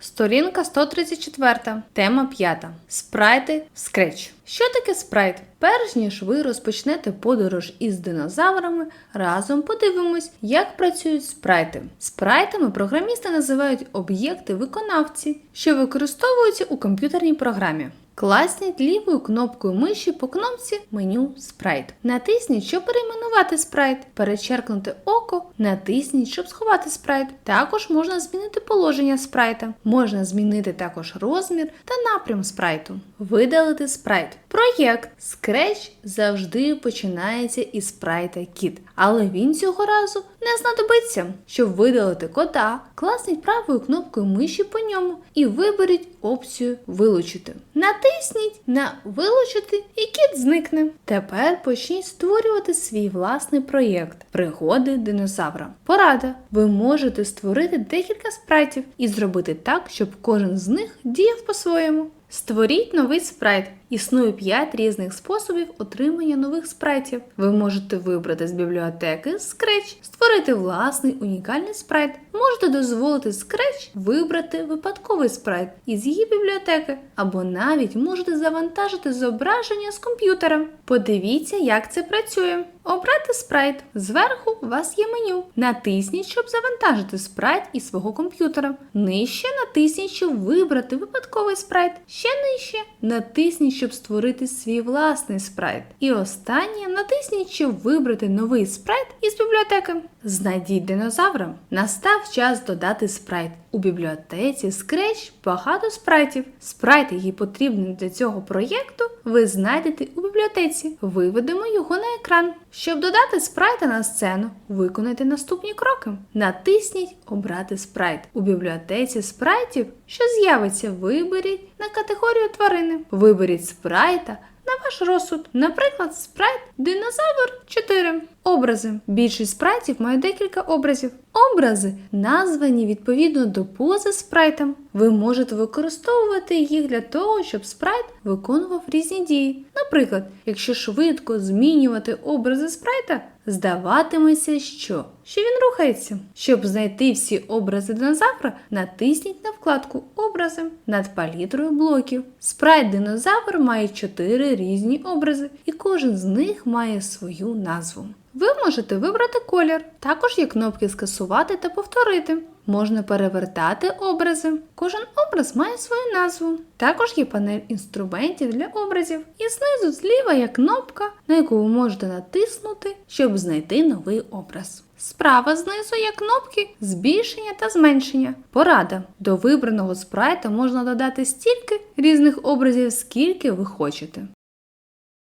Сторінка 134. Тема 5. Спрайти в скреч. Що таке спрайт? Перш ніж ви розпочнете подорож із динозаврами, разом подивимось, як працюють спрайти. Спрайтами програмісти називають об'єкти виконавці, що використовуються у комп'ютерній програмі. Класніть лівою кнопкою миші по кнопці меню Спрайт. Натисніть, щоб перейменувати спрайт. Перечеркнути око, натисніть, щоб сховати спрайт. Також можна змінити положення спрайта. Можна змінити також розмір та напрям спрайту. Видалити спрайт. Проєкт Scratch завжди починається із спрайта Kit, але він цього разу не знадобиться. Щоб видалити кота, класніть правою кнопкою миші по ньому і виберіть опцію Вилучити. Натисніть на Вилучити і кіт зникне. Тепер почніть створювати свій власний проєкт Пригоди динозавра. Порада. Ви можете створити декілька спрайтів і зробити так, щоб кожен з них діяв по-своєму. Створіть новий спрайт. Існує 5 різних способів отримання нових спрайтів. Ви можете вибрати з бібліотеки Scratch, створити власний унікальний спрайт. Можете дозволити Scratch вибрати випадковий спрайт із її бібліотеки, або навіть можете завантажити зображення з комп'ютера. Подивіться, як це працює. Обрати спрайт. Зверху у вас є меню. Натисніть, щоб завантажити спрайт із свого комп'ютера. Нижче натисніть, щоб вибрати випадковий спрайт. Ще нижче натисніть, щоб створити свій власний спрайт. І останнє натисніть, щоб вибрати новий спрайт із бібліотеки. Знайдіть динозавра. Настав час додати спрайт. У бібліотеці Scratch багато спрайтів. Спрайт, який потрібний для цього проєкту, ви знайдете у бібліотеці. Виведемо його на екран. Щоб додати спрайта на сцену, виконайте наступні кроки. Натисніть Обрати спрайт. У бібліотеці спрайтів, що з'явиться, виберіть на категорію тварини. Виберіть спрайта на ваш розсуд. Наприклад, спрайт Динозавр 4. Образи. Більшість спрайтів має декілька образів. Образи названі відповідно до пози спрайта. Ви можете використовувати їх для того, щоб спрайт виконував різні дії. Наприклад, якщо швидко змінювати образи спрайта, здаватиметься, що, що він рухається. Щоб знайти всі образи динозавра, натисніть на вкладку Образи над палітрою блоків. Спрайт динозавр має чотири різні образи, і кожен з них має свою назву. Ви можете вибрати колір. Також є кнопки скасувати та повторити. Можна перевертати образи. Кожен образ має свою назву. Також є панель інструментів для образів. І знизу зліва є кнопка, на яку ви можете натиснути, щоб знайти новий образ. Справа знизу є кнопки збільшення та зменшення. Порада. До вибраного спрайта можна додати стільки різних образів, скільки ви хочете.